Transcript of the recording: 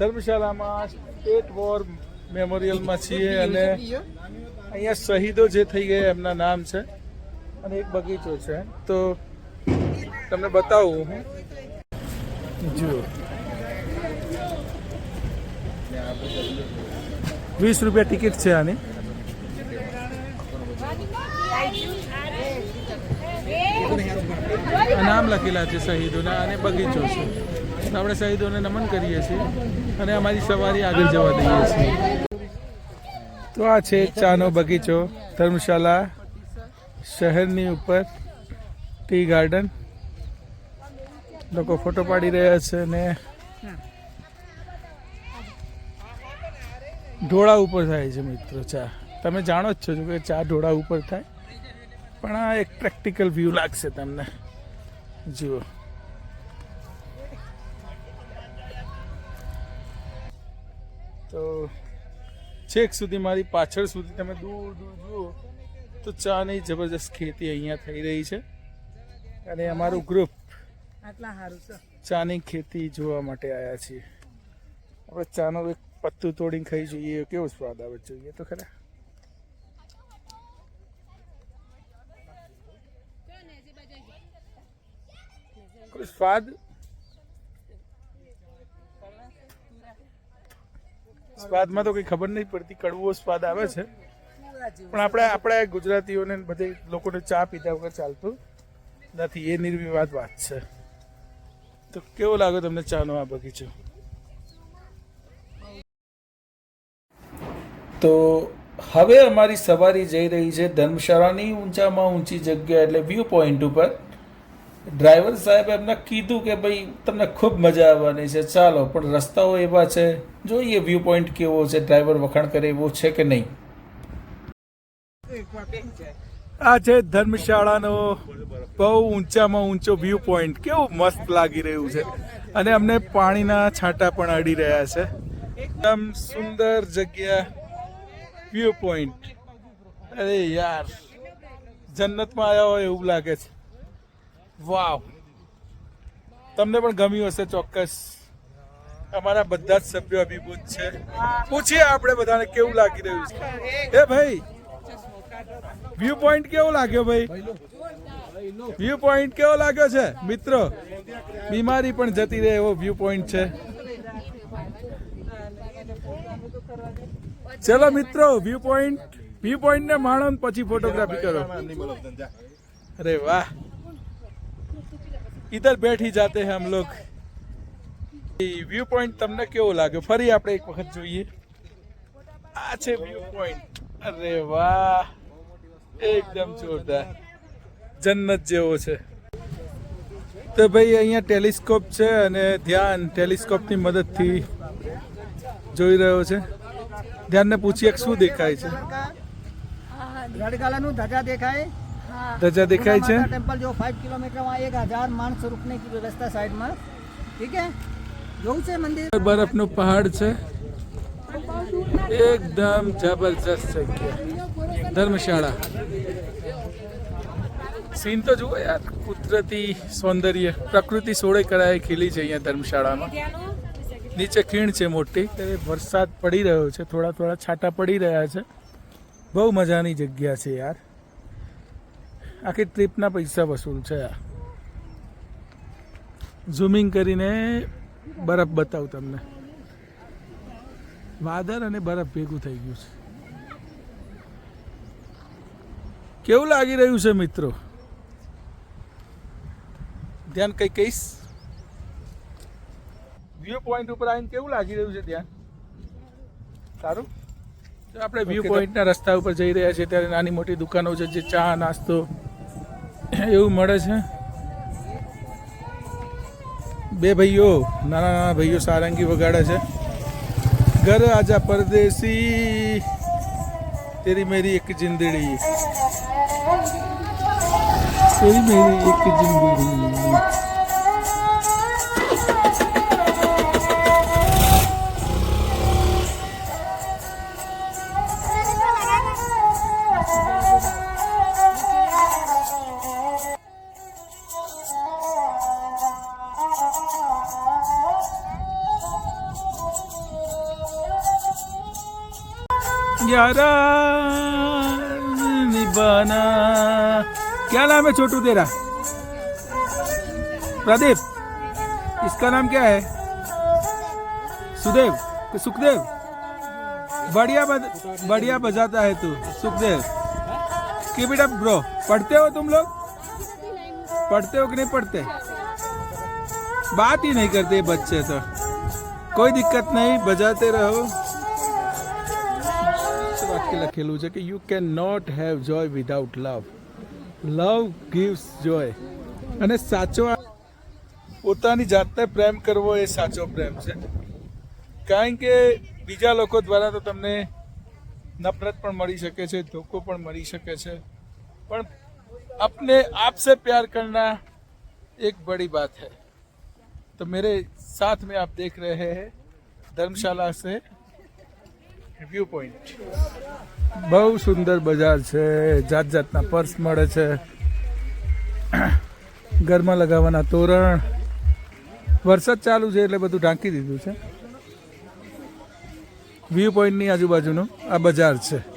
ધર્મશાળામાં state war મેમોરિયલમાં છીએ અને અહીંયા શહીદો જે થઈ ગયા એમના નામ છે અને એક બગીચો છે. તો તમને બતાવું હું. જુઓ વીસ રૂપિયા ટિકિટ છે આની. નામ લખેલા છે શહીદોના અને બગીચો છે. આપણે શહીદોને નમન કરીએ છીએ અને અમારી સવારી આગળ જવા દઈએ છીએ. તો આ છે ચાનો બગીચો, ધર્મશાલા શહેરની ઉપર, ટી ગાર્ડન. લોકો ફોટો પાડી રહ્યા છે અને ઢોળા ઉપર થાય છે મિત્રો ચા. તમે જાણો જ છો જો કે ચા ઢોળા ઉપર થાય. પણ આ એક પ્રેક્ટિકલ વ્યૂ લાગશે તમને. જુઓ. તો છેક સુધી મારી પાછળ સુધી તમે દૂર દૂર જુઓ તો ચાની જબરજસ્ત ખેતી અહીંયા થઈ રહી છે. અને અમારું ગ્રુપ આટલા સારું છે. ચાની ખેતી જોવા માટે આવ્યા છીએ. આપણે ચાનો એક પત્તું તોડીને ખાઈ જોઈએ. કેવો સ્વાદ આવે જોઈએ તો ખરા. સ્વાદ સ્વાદમાં તો કઈ ખબર નહીં પડતી, કડવો સ્વાદ આવે છે. પણ આપણે, આપણા ગુજરાતીઓને બધે લોકોને ચા પીધા વગર ચાલતું નથી. એ નિર્વિવાદ વાત છે. તો કેવો લાગ્યો તમને ચાનો આ બગીચો? તો હવે અમારી સવારી જઈ રહી છે ધર્મશાળાની ઊંચામાં ઊંચી જગ્યા એટલે વ્યૂ પોઈન્ટ ઉપર. ડ્રાઈવર સાહેબ એમને કીધું કે ભાઈ, તમને ખૂબ મજા આવવાની છે. ચાલો, પણ રસ્તાઓ એવા છે. જોઈએ વ્યૂ પોઈન્ટ કેવો છે, ડ્રાઈવર વખાણ કરે એવો છે કે નહીં? આ છે ધર્મશાળાનો બહુ ઊંચામાં ઊંચો વ્યૂ પોઈન્ટ કેવું મસ્ત લાગી રહ્યું છે. અને અમને પાણીના છાંટા પણ અડી રહ્યા છે. એકદમ સુંદર જગ્યા વ્યૂ પોઈન્ટ અરે યાર, જન્નતમાં આવ્યા હોય એવું લાગે છે. વાવ. તમને પણ ગમ્યું હશે ચોક્કસ. અમારા બધા જ સભ્યો અભિભૂત છે. પૂછીએ આપણે બધાને કેવું લાગી રહ્યું છે. એ ભાઈ વ્યૂ પોઈન્ટ કેવો લાગ્યો ભાઈ? વ્યૂ પોઈન્ટ કેવો લાગ્યો છે? મિત્રો, બીમારી પણ જતી રહે એવો વ્યૂ પોઈન્ટ છે. ચલો મિત્રો વ્યૂ પોઈન્ટ વ્યૂ પોઈન્ટ ને માણો પછી ફોટોગ્રાફી કરો. અરે વાહ. ઇધર બેઠી જાતે હૈ હમ લોગ. વ્યૂ પોઈન્ટ તમને કેવો લાગ્યો? ફરી આપણે એક વખત જોઈએ. આ છે વ્યૂ પોઈન્ટ અરે વાહ. એકદમ જોરદાર. જન્નત જેવો છે. તો ભાઈ, અહીંયા ટેલિસ્કોપ છે અને ધ્યાન ટેલિસ્કોપની મદદથી જોઈ રહ્યો છે. ધ્યાનને પૂછીએ શું દેખાય છે? રેડ ધજા દેખાય. ધજા દેખાય છે? ટેમ્પલ જો 5 કિલોમીટરમાં 1000 માણસ રૂપને રસ્તા સાઈડમાં. ઠીક છે જોવું છે મંદિર? બરફનો પહાડ છે. એકદમ જબરજસ્ત છે ધર્મશાળા. સીન તો જુઓ યાર કુદરતી સૌંદર્ય. પ્રકૃતિ સોળે કરાએ ખીલી છે અહીંયા ધર્મશાળામાં. નીચે ખીણ છે મોટી. ત્યારે વરસાદ પડી રહ્યો છે. થોડા થોડા છાંટા પડી રહ્યા છે. બહુ મજાની જગ્યા છે યાર. આખી ટ્રીપના પૈસા વસૂલ છે આ. ઝૂમિંગ કરીને બરફ બતાવું તમને. વાદળ અને બરફ ભેગું થઈ ગયું છે. કેવું લાગી રહ્યું છે મિત્રો? ધ્યાન કઈ કહીશ? વ્યૂ પોઈન્ટ ઉપર આવીને કેવું લાગી રહ્યું છે ધ્યાન? સારું? આપણે વ્યૂ પોઈન્ટના રસ્તા ઉપર જઈ રહ્યા છીએ. ત્યારે નાની મોટી દુકાનો છે જે ચા નાસ્તો એવું મળે છે? બે ભાઈઓ, નાના નાના ભાઈઓ સારંગી વગાડે છે. ઘર આજા પરદેશી, તેરી મેરી એક જિંદડી. તેરી મેરી એક જિંદડી. निबाना क्या नाम है छोटू तेरा? प्रदीप। इसका नाम क्या है? सुदेव। सुखदेव। बढ़िया बढ़िया बजाता है तू, Sukhdev. Keep it up bro पढ़ते हो तुम लोग? पढ़ते हो कि नहीं पढ़ते? बात ही नहीं करते बच्चे तो। कोई दिक्कत नहीं, बजाते रहो। લખેલું છે કે you can not have joy without love love gives joy અને સાચો પોતાની જાતને પ્રેમ કરવો એ સાચો પ્રેમ છે કારણ કે બીજા લોકો દ્વારા તો તમને નફરત પણ મળી શકે છે ધોકો પણ મળી શકે છે પણ अपने आप से प्यार करना एक बड़ी बात है तो मेरे साथ में आप देख रहे हैं धर्मशाला से વ્યૂ પોઈન્ટ બહુ સુંદર બજાર છે જાત જાતના પર્સ મળે છે. ઘરમાં લગાવવાના તોરણ. વરસાદ ચાલુ છે એટલે બધું ઢાંકી દીધું છે. વ્યૂ પોઈન્ટની આજુબાજુનું આ બજાર છે.